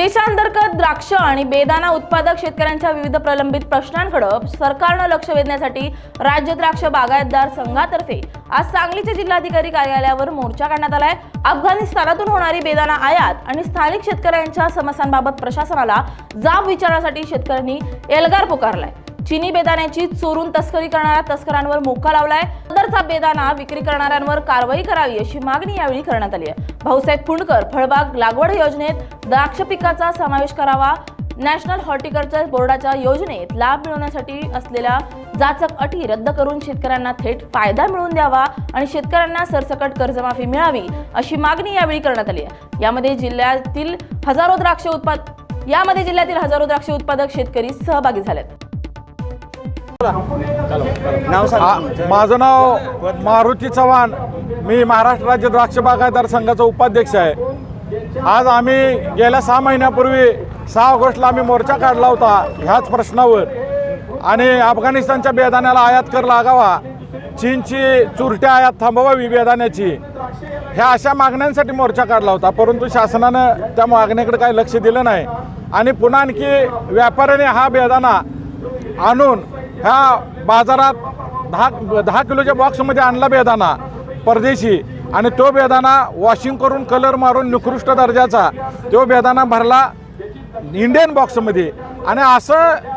देशांतर्गत द्राक्ष आणि बेदाना उत्पादक शेतकऱ्यांच्या विविध प्रलंबित प्रश्नांकडे सरकारनं लक्ष वेधण्यासाठी राज्य द्राक्ष बागायतदार संघातर्फे आज सांगलीचे जिल्हाधिकारी कार्यालयावर मोर्चा काढण्यात आलाय. अफगाणिस्तानातून होणारी बेदाना आयात आणि स्थानिक शेतकऱ्यांच्या समस्यांबाबत प्रशासनाला जाब विचारण्यासाठी शेतकऱ्यांनी एल्गार पुकारलाय. चिनी बेदाण्याची चोरून तस्करी करणाऱ्या तस्करांवर मोका लावलाय. सदरचा बेदाना विक्री करणाऱ्यांवर कारवाई करावी अशी मागणी यावेळी करण्यात आली आहे. भाऊसाहेब फुंडकर फळबाग लागवड योजनेत द्राक्ष पिकाचा समावेश करावा. नॅशनल हॉर्टिकल्चर बोर्डाच्या योजनेत लाभ मिळवण्यासाठी असलेल्या जाचक अटी रद्द करून शेतकऱ्यांना थेट फायदा मिळवून द्यावा आणि शेतकऱ्यांना सरसकट कर्जमाफी मिळावी अशी मागणी यावेळी करण्यात आली आहे. यामध्ये जिल्ह्यातील हजारो द्राक्ष उत्पाद यामध्ये जिल्ह्यातील हजारो द्राक्ष उत्पादक शेतकरी सहभागी झालेत. नाव सांगा. माझं नाव मारुती चव्हाण. मी महाराष्ट्र राज्य द्राक्ष बागायतदार संघाचा उपाध्यक्ष आहे. आज आम्ही गेल्या सहा महिन्यापूर्वी सहा ऑगस्टला आम्ही मोर्चा काढला होता ह्याच प्रश्नावर. आणि अफगाणिस्तानच्या बेदाण्याला आयात कर लागावा. चीनची चुरट्या आयात थांबवावी बेदाण्याची. ह्या अशा मागण्यांसाठी मोर्चा काढला होता. परंतु शासनानं त्या मागणीकडे काही लक्ष दिलं नाही. आणि पुन्हा आणखी व्यापाऱ्याने हा बेदाना आणून ह्या बाजारात दहा दहा किलोच्या बॉक्समध्ये आणला बेदाना परदेशी. आणि तो बेदाना वॉशिंग करून कलर मारून निकृष्ट दर्जाचा. तो बेदाना भरला इंडियन बॉक्समध्ये आणि असं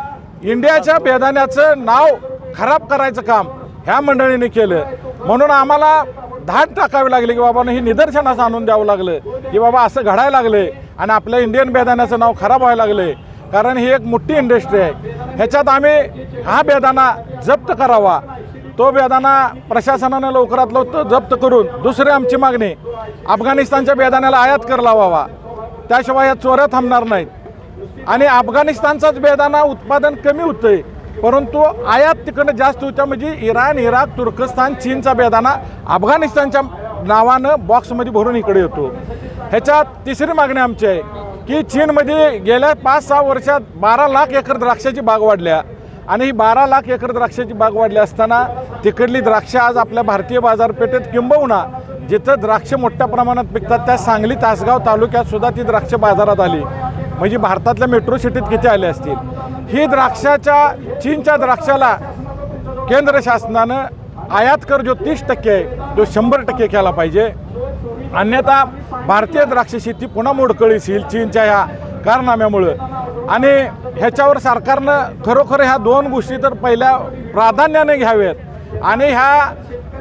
इंडियाच्या बेदाण्याचं नाव खराब करायचं काम ह्या मंडळीने केलं. म्हणून आम्हाला धाड टाकावी लागली की बाबानं हे निदर्शनास आणून द्यावं लागलं की बाबा असं घडायला लागले आणि आपल्या इंडियन बेदाण्याचं नाव खराब व्हायला लागले कारण ही एक मोठी इंडस्ट्री आहे. ह्याच्यात आम्ही हा बेदाना जप्त करावा. तो बेदाना प्रशासनानं लवकरात लवकर जप्त करून दुसरी आमची मागणी अफगाणिस्तानच्या बेदाण्याला आयात कर लावावा. त्याशिवाय या चोऱ्या थांबणार नाहीत. आणि अफगाणिस्तानचाच बेदाना उत्पादन कमी होतंय परंतु आयात तिकडनं जास्त होत्या म्हणजे इराण इराक तुर्कस्तान चीनचा बेदाना अफगाणिस्तानच्या नावानं बॉक्समध्ये भरून इकडे येतो. ह्याच्यात तिसरी मागणी आमची आहे की चीनमध्ये गेल्या पाच सहा वर्षात बारा लाख एकर द्राक्षाची बाग वाढल्या. आणि ही बारा लाख एकर द्राक्षाची बाग वाढली असताना तिकडली द्राक्ष आज आपल्या भारतीय बाजारपेठेत किंबहुना जिथं द्राक्ष मोठ्या प्रमाणात पिकतात त्या सांगली तासगाव तालुक्यात सुद्धा ती द्राक्ष बाजारात आली. म्हणजे भारतातल्या मेट्रो सिटीत किती आले असतील? ही द्राक्षाच्या चीनच्या द्राक्षाला केंद्र शासनानं आयात कर जो तीस टक्के आहे तो शंभर टक्के केला पाहिजे. अन्यथा भारतीय द्राक्ष शेती पुन्हा मोडकळीस येईल चीनच्या ह्या कारनाम्यामुळं. आणि ह्याच्यावर सरकारनं खरोखर ह्या दोन गोष्टी तर पहिल्या प्राधान्याने घ्याव्यात आणि ह्या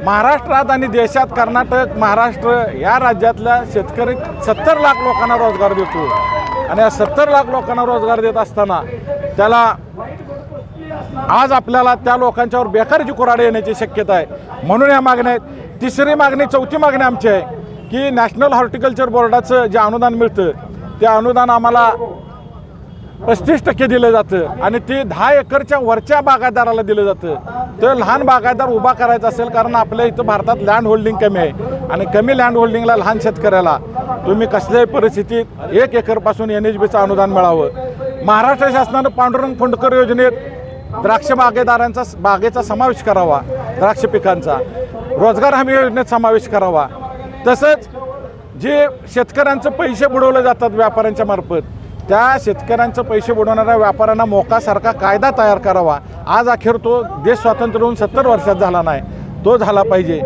महाराष्ट्रात आणि देशात कर्नाटक महाराष्ट्र या राज्यातल्या शेतकरी सत्तर लाख लोकांना रोजगार देतो. आणि या सत्तर लाख लोकांना रोजगार देत असताना त्याला आज आपल्याला त्या लोकांच्यावर बेकारीची कुराडे येण्याची शक्यता आहे. म्हणून या मागण्या आहेत. तिसरी मागणी चौथी मागणी आमची आहे. की नॅशनल हॉर्टिकल्चर बोर्डाचं जे अनुदान मिळतं ते अनुदान आम्हाला पस्तीस टक्के दिलं जातं आणि ते दहा एकरच्या वरच्या बागायतदाराला दिलं जातं. तर लहान बागायतदार उभा करायचा असेल कारण आपल्या इथं भारतात लँड होल्डिंग कमी आहे. आणि कमी लँड होल्डिंगला लहान शेतकऱ्याला तुम्ही कसल्याही परिस्थितीत एक एकरपासून एन एच बीचं अनुदान मिळावं. महाराष्ट्र शासनानं पांडुरंग फुंडकर योजनेत द्राक्ष बागेदारांचा बागेचा समावेश करावा द्राक्ष पिकांचा. रोजगार हमी योजनेत समावेश करावा. तसंच जे शेतकऱ्यांचं पैसे बुडवले जातात व्यापाऱ्यांच्या मार्फत त्या शेतकऱ्यांचं पैसे बुडवणाऱ्या व्यापाऱ्यांना मोकासारखा कायदा तयार करावा. आज अखेर तो देश स्वातंत्र्य होऊन सत्तर वर्षात झाला नाही तो झाला पाहिजे.